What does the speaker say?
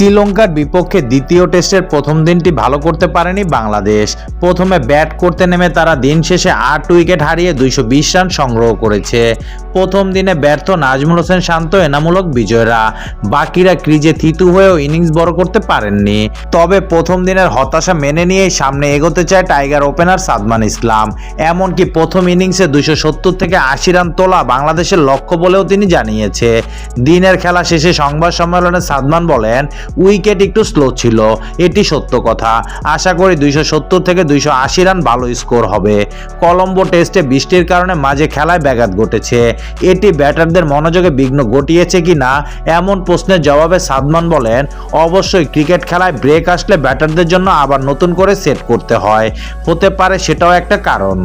শ্রীলঙ্কার বিপক্ষে দ্বিতীয় টেস্টের প্রথম দিনটি ভালো করতে পারেনি বাংলাদেশ। প্রথমে ব্যাট করতে নেমে তারা দিন শেষে আট উইকেট হারিয়ে দুইশো বিশ রান সংগ্রহ করেছে। প্রথম দিনে ব্যর্থ নাজমুল হোসেন শান্ত, এনামূলক বিজয়রা। বাকিরা ক্রিজে থিতু হয়েও ইনিংস বড় করতে পারেননি। তবে প্রথম দিনের হতাশা মেনে নিয়েই সামনে এগোতে চায় টাইগার ওপেনার সাদমান ইসলাম। এমনকি প্রথম ইনিংসে দুইশো সত্তর থেকে আশি রান তোলা বাংলাদেশের লক্ষ্য বলেও তিনি জানিয়েছে। দিনের খেলা শেষে সংবাদ সম্মেলনে সাদমান বলেন উইকেট একটু স্লো ছিল, এটি সত্য কথা। আশা করি দুইশো সত্তর থেকে দুইশো আশি রান ভালো স্কোর হবে। কলম্বো টেস্টে বৃষ্টির কারণে মাঝে খেলায় ব্যাঘাত ঘটেছে। এটি ব্যাটারদের মনোযোগে বিঘ্ন ঘটিয়েছে কি না, এমন প্রশ্নের জবাবে সাদমান বলেন, অবশ্যই ক্রিকেট খেলায় ব্রেক আসলে ব্যাটারদের জন্য আবার নতুন করে সেট করতে হয়। হতে পারে সেটাও একটা কারণ।